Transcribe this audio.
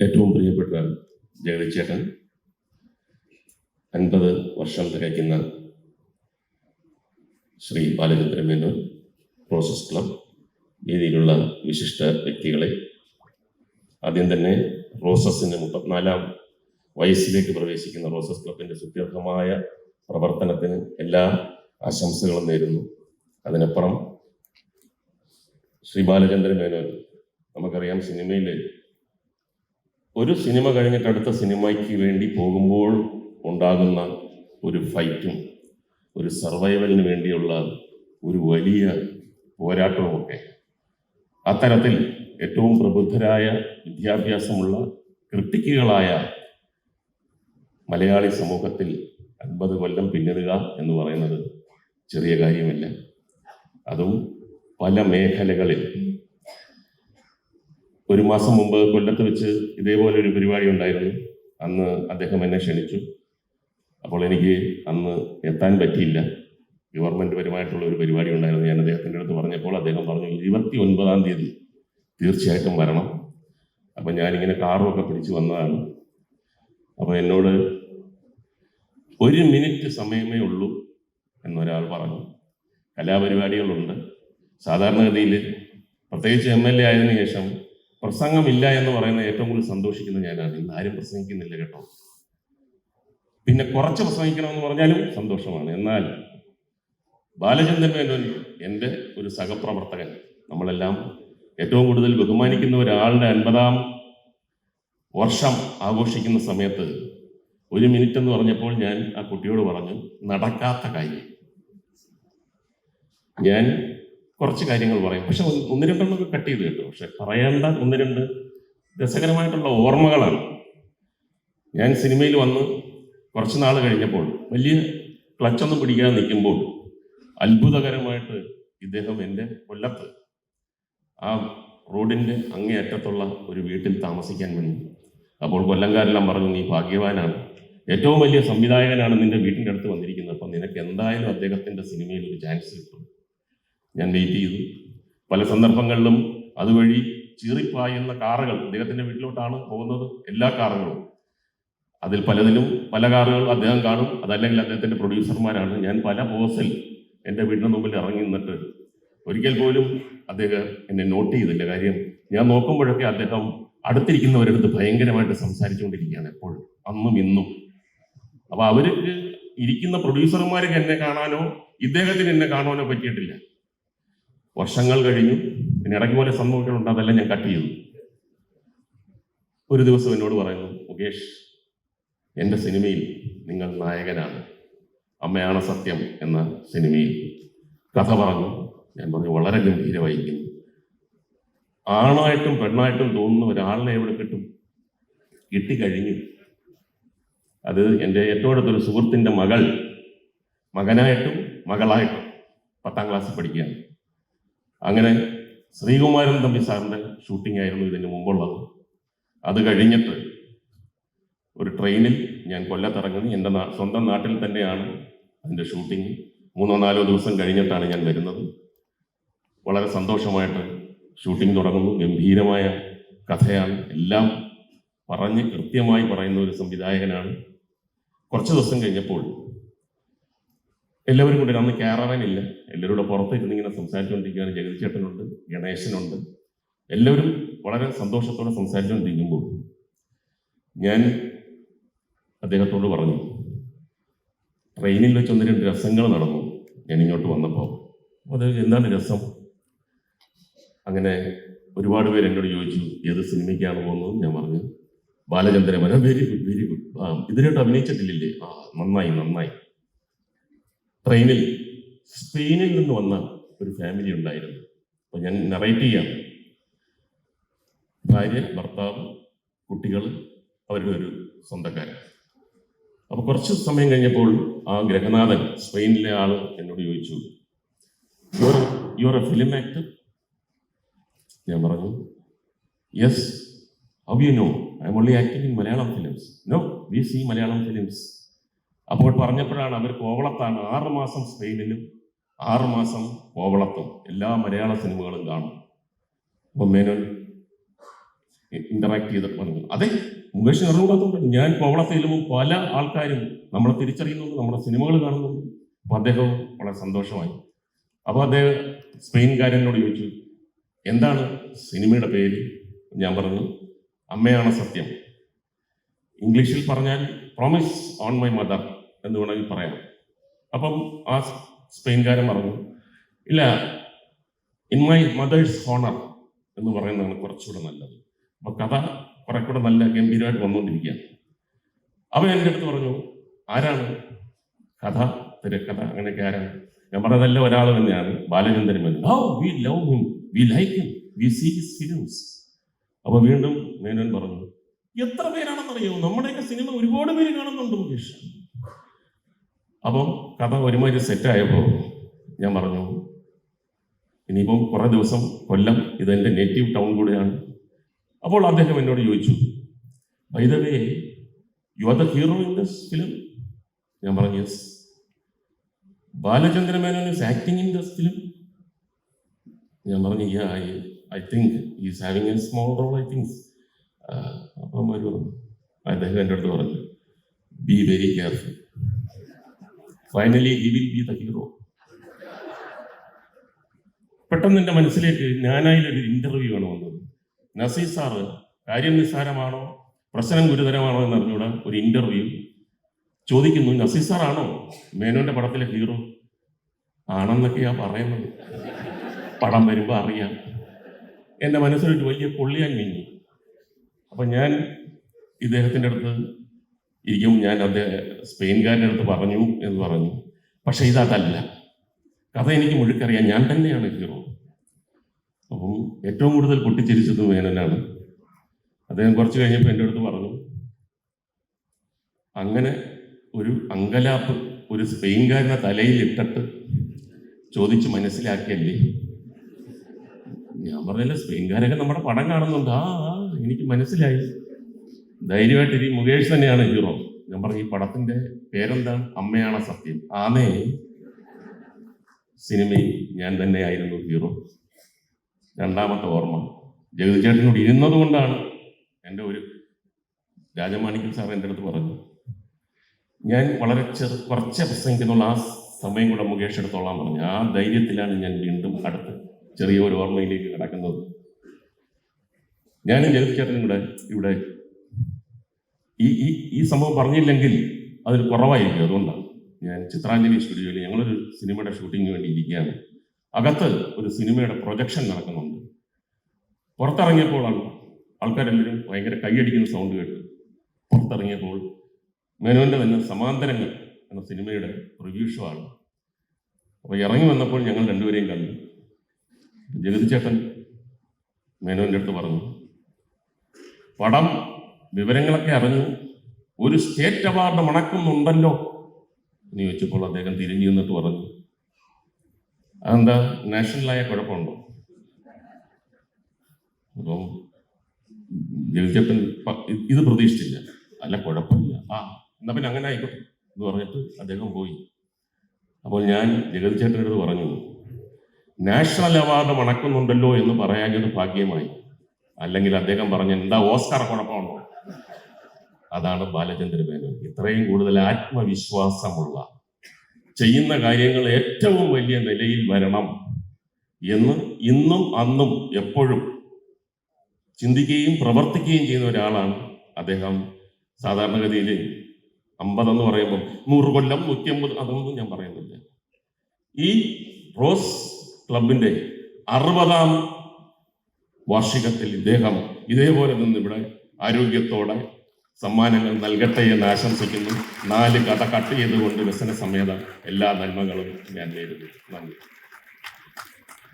ഏറ്റവും പ്രിയപ്പെട്ട ജഗതി ചേട്ടൻ അൻപത് വർഷം തികയ്ക്കുന്ന ശ്രീ ബാലചന്ദ്ര മേനോൻ പ്രോസസ് ക്ലബ് രീതിയിലുള്ള വിശിഷ്ട വ്യക്തികളെ ആദ്യം തന്നെ റോസസിന്റെ മുപ്പത്തിനാലാം വയസ്സിലേക്ക് പ്രവേശിക്കുന്ന റോസസ് ക്ലബിന്റെ സുദീർഘമായ പ്രവർത്തനത്തിന് എല്ലാ ആശംസകളും നേരുന്നു. അതിനപ്പുറം ശ്രീ ബാലചന്ദ്ര മേനോൻ നമുക്കറിയാം സിനിമയിൽ ഒരു സിനിമ കഴിഞ്ഞിട്ട് അടുത്ത സിനിമയ്ക്ക് വേണ്ടി പോകുമ്പോൾ ഉണ്ടാകുന്ന ഒരു ഫൈറ്റും ഒരു സർവൈവലിന് വേണ്ടിയുള്ള ഒരു വലിയ പോരാട്ടവുമൊക്കെ. അത്തരത്തിൽ ഏറ്റവും പ്രബുദ്ധരായ വിദ്യാഭ്യാസമുള്ള ക്രിട്ടിക്കുകളായ മലയാളി സമൂഹത്തിൽ അൻപത് കൊല്ലം പിന്നിടുക എന്ന് പറയുന്നത് ചെറിയ കാര്യമല്ല. അതും പല മേഖലകളിൽ ഒരു മാസം മുമ്പ് കൊല്ലത്ത് വെച്ച് ഇതേപോലെ ഒരു പരിപാടി ഉണ്ടായിരുന്നു. അന്ന് അദ്ദേഹം എന്നെ ക്ഷണിച്ചു. അപ്പോൾ എനിക്ക് അന്ന് എത്താൻ പറ്റിയില്ല. ഗവൺമെന്റ് പരമായിട്ടുള്ള ഒരു പരിപാടി ഉണ്ടായിരുന്നു. ഞാൻ അദ്ദേഹത്തിന്റെ അടുത്ത് പറഞ്ഞപ്പോൾ അദ്ദേഹം പറഞ്ഞു ഇരുപത്തി ഒൻപതാം തീയതി തീർച്ചയായിട്ടും വരണം. അപ്പം ഞാനിങ്ങനെ കാറും ഒക്കെ പിടിച്ച് വന്നതാണ്. അപ്പോൾ എന്നോട് ഒരു മിനിറ്റ് സമയമേ ഉള്ളൂ എന്നൊരാൾ പറഞ്ഞു. കലാപരിപാടികളുണ്ട്. സാധാരണഗതിയിൽ പ്രത്യേകിച്ച് എം എൽ എ ആയതിനു ശേഷം പ്രസംഗമില്ല എന്ന് പറയുന്ന ഏറ്റവും കൂടുതൽ സന്തോഷിക്കുന്ന ഞാനാണ്. ഇന്ന് ആരും പ്രസംഗിക്കുന്നില്ല കേട്ടോ. പിന്നെ കുറച്ച് പ്രസംഗിക്കണമെന്ന് പറഞ്ഞാലും സന്തോഷമാണ്. എന്നാൽ ബാലചന്ദ്രൻ മേനോൻ എന്റെ ഒരു സഹപ്രവർത്തകൻ നമ്മളെല്ലാം ഏറ്റവും കൂടുതൽ ബഹുമാനിക്കുന്ന ഒരാളുടെ അൻപതാം വർഷം ആഘോഷിക്കുന്ന സമയത്ത് ഒരു മിനിറ്റ് എന്ന് പറഞ്ഞപ്പോൾ ഞാൻ ആ കുട്ടിയോട് പറഞ്ഞു നടക്കാത്ത കാര്യം. ഞാൻ കുറച്ച് കാര്യങ്ങൾ പറയും. പക്ഷെ ഒന്ന് രണ്ടെണ്ണം രണ്ടെണ്ണമൊക്കെ കട്ട് ചെയ്ത് കേട്ടോ. പക്ഷെ പറയേണ്ട ഒന്ന് രണ്ട് രസകരമായിട്ടുള്ള ഓർമ്മകളാണ്. ഞാൻ സിനിമയിൽ വന്ന് കുറച്ച് നാൾ കഴിഞ്ഞപ്പോൾ വലിയ ക്ലച്ചൊന്നും പിടിക്കാതെ നിൽക്കുമ്പോൾ അത്ഭുതകരമായിട്ട് ഇദ്ദേഹം എന്റെ കൊല്ലത്ത് ആ റോഡിന്റെ അങ്ങേയറ്റത്തുള്ള ഒരു വീട്ടിൽ താമസിക്കാൻ വന്നു. അപ്പോൾ കൊല്ലംകാരെല്ലാം പറഞ്ഞു നീ ഭാഗ്യവാനാണ്. ഏറ്റവും വലിയ സംവിധായകനാണ് നിന്റെ വീട്ടിന്റെ അടുത്ത് വന്നിരിക്കുന്നത്. അപ്പം നിനക്ക് എന്തായാലും അദ്ദേഹത്തിന്റെ സിനിമയിൽ ഒരു ചാൻസ് കിട്ടും. ഞാൻ വെയിറ്റ് ചെയ്തു. പല സന്ദർഭങ്ങളിലും അതുവഴി ചീറിപ്പായുന്ന കാറുകൾ അദ്ദേഹത്തിന്റെ വീട്ടിലോട്ടാണ് പോകുന്നത് എല്ലാ കാറുകളും. അതിൽ പലതിലും പല കാറുകൾ അദ്ദേഹം കാണും. അതല്ലെങ്കിൽ അദ്ദേഹത്തിന്റെ പ്രൊഡ്യൂസർമാരാണ്. ഞാൻ പല പോസിൽ എന്റെ വീടിന് മുമ്പിൽ ഇറങ്ങി നിന്നിട്ട് ഒരിക്കൽ പോലും അദ്ദേഹം എന്നെ നോട്ട് ചെയ്തില്ല. കാര്യം ഞാൻ നോക്കുമ്പോഴൊക്കെ അദ്ദേഹം അടുത്തിരിക്കുന്നവരടുത്ത് ഭയങ്കരമായിട്ട് സംസാരിച്ചുകൊണ്ടിരിക്കുകയാണ് എപ്പോഴും അന്നും ഇന്നും. അപ്പോൾ അവർക്ക് ഇരിക്കുന്ന പ്രൊഡ്യൂസർമാർക്ക് എന്നെ കാണാനോ ഇദ്ദേഹത്തിന് എന്നെ കാണാനോ പറ്റിയിട്ടില്ല. വർഷങ്ങൾ കഴിഞ്ഞു. പിന്നെ ഇടയ്ക്ക് പോലെ സംഭവിക്കുന്നുണ്ട് അതെല്ലാം ഞാൻ കട്ട് ചെയ്തു. ഒരു ദിവസം എന്നോട് പറയുന്നു മുകേഷ് എന്റെ സിനിമയിൽ നിങ്ങൾ നായകനാണ്. അമ്മയാണ് സത്യം എന്ന സിനിമയിൽ കഥ പറഞ്ഞു. ഞാൻ പറഞ്ഞു വളരെ ഗംഭീരമായിരിക്കുന്നു. ആണായിട്ടും പെണ്ണായിട്ടും തോന്നുന്ന ഒരാളിനെ എവിടെ കിട്ടും? കിട്ടിക്കഴിഞ്ഞു അത് എന്റെ ഏറ്റവും അടുത്തൊരു സുഹൃത്തിന്റെ മകൾ മകനായിട്ടും മകളായിട്ടും പത്താം ക്ലാസ്സിൽ പഠിക്കുകയാണ്. അങ്ങനെ ശ്രീകുമാരൻ തമ്പി സാറിന്റെ ഷൂട്ടിംഗ് ആയിരുന്നു ഇതിന് മുമ്പുള്ളത്. അത് കഴിഞ്ഞിട്ട് ഒരു ട്രെയിനിൽ ഞാൻ കൊല്ലത്തിറങ്ങുന്നു. എന്റെ സ്വന്തം നാട്ടിൽ തന്നെയാണ് അതിന്റെ ഷൂട്ടിംഗ് മൂന്നോ നാലോ ദിവസം കഴിഞ്ഞിട്ടാണ് ഞാൻ വരുന്നത്. വളരെ സന്തോഷമായിട്ട് ഷൂട്ടിംഗ് തുടങ്ങുന്നു. ഗംഭീരമായ കഥയാണ്. എല്ലാം പറഞ്ഞ് കൃത്യമായി പറയുന്ന ഒരു സംവിധായകനാണ്. കുറച്ച് ദിവസം കഴിഞ്ഞപ്പോൾ എല്ലാവരും കൂടി അന്ന് ക്യാറവാൻ ഇല്ല എല്ലാവരും കൂടെ പുറത്തേക്ക് ഇങ്ങനെ സംസാരിച്ചുകൊണ്ടിരിക്കുകയാണ്. ജഗതിച്ചേട്ടനുണ്ട് ഗണേശനുണ്ട്. എല്ലാവരും വളരെ സന്തോഷത്തോടെ സംസാരിച്ചുകൊണ്ടിരിക്കുമ്പോൾ ഞാൻ അദ്ദേഹത്തോട് പറഞ്ഞു ട്രെയിനിൽ വെച്ച് ഒന്ന് രണ്ട് രസങ്ങൾ നടന്നു ഞാൻ ഇങ്ങോട്ട് വന്നപ്പോൾ അത് എന്താണ് രസം? അങ്ങനെ ഒരുപാട് പേര് എന്നോട് ചോദിച്ചു ഏത് സിനിമയ്ക്കാണ് പോകുന്നത്? ഞാൻ പറഞ്ഞു ബാലചന്ദ്രമന. വെരി ഗുഡ് വെരി ഗുഡ് ആ ഇതിനായിട്ട് അഭിനയിച്ചിട്ടില്ലേ? ആ നന്നായി നന്നായി. ട്രെയിനിൽ സ്പെയിനിൽ നിന്ന് വന്ന ഒരു ഫാമിലി ഉണ്ടായിരുന്നു. അപ്പൊ ഞാൻ നറേറ്റ് ചെയ്യാം. ഭാര്യ ഭർത്താവ് കുട്ടികൾ അവരുടെ ഒരു സ്വന്തക്കാരൻ. അപ്പൊ കുറച്ച് സമയം കഴിഞ്ഞപ്പോൾ ആ ഗ്രഹനാഥൻ സ്പെയിനിലെ ആൾ എന്നോട് ചോദിച്ചു your your a film actor ഞാൻ പറഞ്ഞു yes how you know I'm only acting in Malayalam films no we see Malayalam films അപ്പോൾ പറഞ്ഞപ്പോഴാണ് അവർ കോവളത്താണ് ആറുമാസം സ്പെയിനിലും ആറുമാസം കോവളത്തും എല്ലാ മലയാള സിനിമകളും കാണും. അപ്പം മേനോൻ ഇന്ററാക്ട് ചെയ്തിട്ട് പറഞ്ഞു. അതെ മുകേഷ് അറിവുകൂടാത്തതുകൊണ്ട് ഞാൻ കോവളത്തിലും പല ആൾക്കാരും നമ്മളെ തിരിച്ചറിയുന്നുണ്ട് നമ്മുടെ സിനിമകൾ കാണുന്നുണ്ട്. അപ്പൊ അദ്ദേഹവും വളരെ സന്തോഷമായി. അപ്പോൾ അദ്ദേഹം സ്പെയിൻകാരനോട് ചോദിച്ചു എന്താണ് സിനിമയുടെ പേര്? ഞാൻ പറഞ്ഞു അമ്മയാണ് സത്യം. ഇംഗ്ലീഷിൽ പറഞ്ഞാൽ പ്രോമിസ് ഓൺ മൈ മദർ എന്ന് വേണമെങ്കിൽ പറയാം. അപ്പം ആ സ്പെയിൻകാരൻ പറഞ്ഞു ഇല്ല ഇൻ മൈ മദേഴ്സ് ഹോണർ എന്ന് പറയുന്നതാണ് കുറച്ചുകൂടെ നല്ലത്. അപ്പൊ കഥ കുറെ കൂടെ നല്ല ഗംഭീരമായിട്ട് വന്നുകൊണ്ടിരിക്കുകയാണ്. അവൻ എന്റെ അടുത്ത് പറഞ്ഞു ആരാണ്? കഥ തിരക്കഥ അങ്ങനെയൊക്കെ ആരാണ്? ഞാൻ പറഞ്ഞതല്ല ഒരാൾ തന്നെയാണ് Balachandran Menon we love him we like him we see his films അപ്പൊ വീണ്ടും മേനോൻ പറഞ്ഞു എത്ര പേരാണെന്നറിയോ? നമ്മുടെയൊക്കെ സിനിമ ഒരുപാട് പേര് കാണുന്നുണ്ട് മുകേഷ്. അപ്പം കഥ ഒരുമാതിരി സെറ്റായപ്പോൾ ഞാൻ പറഞ്ഞു ഇനിയിപ്പം കുറേ ദിവസം കൊല്ലം ഇതെന്റെ നേറ്റീവ് ടൗൺ കൂടെയാണ്. അപ്പോൾ അദ്ദേഹം എന്നോട് ചോദിച്ചു വൈദവേ you are the hero in this film ഞാൻ പറഞ്ഞു yes Balachandra Menon is acting in this film ഞാൻ പറഞ്ഞു yeah I I think is having a small role I think അപ്പം അവർ പറഞ്ഞു അദ്ദേഹം എന്റെ അടുത്ത് പറഞ്ഞു be very careful finally he will be the hero പെട്ടെന്ന് എന്റെ മനസ്സിലേക്ക് ഞാനായിലൊരു ഇന്റർവ്യൂ ആണ് വന്നത്. നസീർ സാറ് കാര്യം നിസ്സാരമാണോ? പ്രശ്നം ഗുരുതരമാണോ എന്ന് ഒരു ഇന്റർവ്യൂ ചോദിക്കുന്നു നസീർ സാറാണോ മേനോന്റെ പടത്തിലെ ഹീറോ ആണെന്നൊക്കെയാ പറയുന്നത്. പടം വരുമ്പോൾ അറിയാം. എന്റെ മനസ്സിലൊരു വലിയ പൊള്ളിയാൻ മിഞ്ഞി അപ്പൊ ഞാൻ ഇദ്ദേഹത്തിന്റെ അടുത്ത് ഇരിക്കും. ഞാൻ അദ്ദേഹം സ്പെയിൻകാരന്റെ അടുത്ത് പറഞ്ഞു എന്ന് പറഞ്ഞു. പക്ഷെ ഇതല്ല കഥ എനിക്ക് മുഴുക്കറിയാം. ഞാൻ തന്നെയാണ് ഹീറോ. അപ്പം ഏറ്റവും കൂടുതൽ പൊട്ടിച്ചിരിച്ചത് മേനനാണ്. അദ്ദേഹം കുറച്ച് കഴിഞ്ഞപ്പോൾ എന്റെ അടുത്ത് പറഞ്ഞു അങ്ങനെ ഒരു അങ്കലാപ്പ് ഒരു സ്പെയിൻകാരനെ തലയിൽ ഇട്ടിട്ട് ചോദിച്ച് മനസ്സിലാക്കിയല്ലേ? ഞാൻ പറഞ്ഞല്ലോ സ്പെയിൻകാരൊക്കെ നമ്മുടെ പടം കാണുന്നുണ്ട്. ആ എനിക്ക് മനസ്സിലായി. ധൈര്യമായിട്ട് ഈ മുകേഷ് തന്നെയാണ് ഹീറോ ഞാൻ പറഞ്ഞു ഈ പടത്തിന്റെ പേരെന്താണ് അമ്മയാണ് സത്യം. ആമേ. സിനിമയിൽ ഞാൻ തന്നെയായിരുന്നു ഹീറോ രണ്ടാമത്തെ ഓർമ്മ. ജഗതി ചേട്ടനോട് ഇരുന്നത് കൊണ്ടാണ് എന്റെ ഒരു രാജമാണിക്കൽ സാർ എന്റെ അടുത്ത് പറഞ്ഞു. ഞാൻ വളരെ ചെറു കുറച്ച് പ്രസംഗിക്കുന്നുള്ള ആ സമയം കൂടെ മുകേഷ് എടുത്തോളാൻ പറഞ്ഞു. ആ ധൈര്യത്തിലാണ് ഞാൻ വീണ്ടും അടുത്ത് ചെറിയ ഒരു ഓർമ്മയിലേക്ക് കിടക്കുന്നത്. ഞാനും ജഗതി ചേട്ടനും കൂടെ ഇവിടെ ഈ ഈ ഈ സംഭവം പറഞ്ഞില്ലെങ്കിൽ അതിൽ കുറവായിരിക്കും. അതുകൊണ്ടാണ് ഞാൻ ചിത്രാഞ്ജലി സ്റ്റുഡിയോയിൽ ഞങ്ങളൊരു സിനിമയുടെ ഷൂട്ടിങ്ങിന് വേണ്ടി ഇരിക്കുകയാണ്. അകത്ത് ഒരു സിനിമയുടെ പ്രൊജക്ഷൻ നടക്കുന്നുണ്ട്. പുറത്തിറങ്ങിയപ്പോഴാണ് ആൾക്കാരെല്ലാവരും ഭയങ്കര കൈയടിക്കുന്ന സൗണ്ട് കേട്ടു പുറത്തിറങ്ങിയപ്പോൾ മേനോന്റെ തന്നെ സമാന്തരങ്ങൾ എന്ന സിനിമയുടെ റിവ്യൂ ആണ്. അപ്പോൾ ഇറങ്ങി വന്നപ്പോൾ ഞങ്ങൾ രണ്ടുപേരെയും കണ്ടു. ജഗതി ചേട്ടൻ മേനോന്റെ അടുത്ത് പറഞ്ഞു പടം വിവരങ്ങളൊക്കെ അറിഞ്ഞു. ഒരു സ്റ്റേറ്റ് അവാർഡ് മണക്കുന്നുണ്ടല്ലോ എന്ന് ചോദിച്ചപ്പോൾ അദ്ദേഹം തിരിഞ്ഞു നിന്നിട്ട് പറഞ്ഞു. അതെന്താ? നാഷണലായ കുഴപ്പമുണ്ടോ? അപ്പം ജഗതിച്ചേട്ടൻ ഇത് പ്രതീക്ഷിച്ചില്ല. അല്ല കുഴപ്പമില്ല. ആ എന്നാ പിന്നെ അങ്ങനെ ആയിക്കോട്ടെ എന്ന് പറഞ്ഞിട്ട് അദ്ദേഹം പോയി. അപ്പോൾ ഞാൻ ജഗതിച്ചേട്ടന്റെ അടുത്ത് പറഞ്ഞു നാഷണൽ അവാർഡ് മണക്കുന്നുണ്ടല്ലോ എന്ന് പറയാഞ്ഞത് ഭാഗ്യമായി. അല്ലെങ്കിൽ അദ്ദേഹം പറഞ്ഞ എന്താ ഓസ്കാർ കുഴപ്പമുണ്ടോ? അതാണ് ബാലചന്ദ്ര മേനോൻ. ഇത്രയും കൂടുതൽ ആത്മവിശ്വാസമുള്ള ചെയ്യുന്ന കാര്യങ്ങൾ ഏറ്റവും വലിയ നിലയിൽ വരണം എന്ന് ഇന്നും അന്നും എപ്പോഴും ചിന്തിക്കുകയും പ്രവർത്തിക്കുകയും ചെയ്യുന്ന ഒരാളാണ് അദ്ദേഹം. സാധാരണഗതിയിൽ അമ്പതെന്ന് പറയുമ്പോൾ നൂറ് കൊല്ലം നൂറ്റി അമ്പത് അതൊന്നും ഞാൻ പറയുന്നില്ല. ഈ റോസ് ക്ലബിന്റെ അറുപതാം വാർഷികത്തിൽ ഇദ്ദേഹം ഇതേപോലെ നിന്ന് ഇവിടെ ആരോഗ്യത്തോടെ സമ്മാനങ്ങൾ നൽകട്ടെ എന്ന് ആശംസിക്കുന്നു. നാല് കഥ കട്ട് ചെയ്തുകൊണ്ട് വ്യസന സമേത എല്ലാ നന്മകളും ഞാൻ നേരുന്നു. നന്ദി.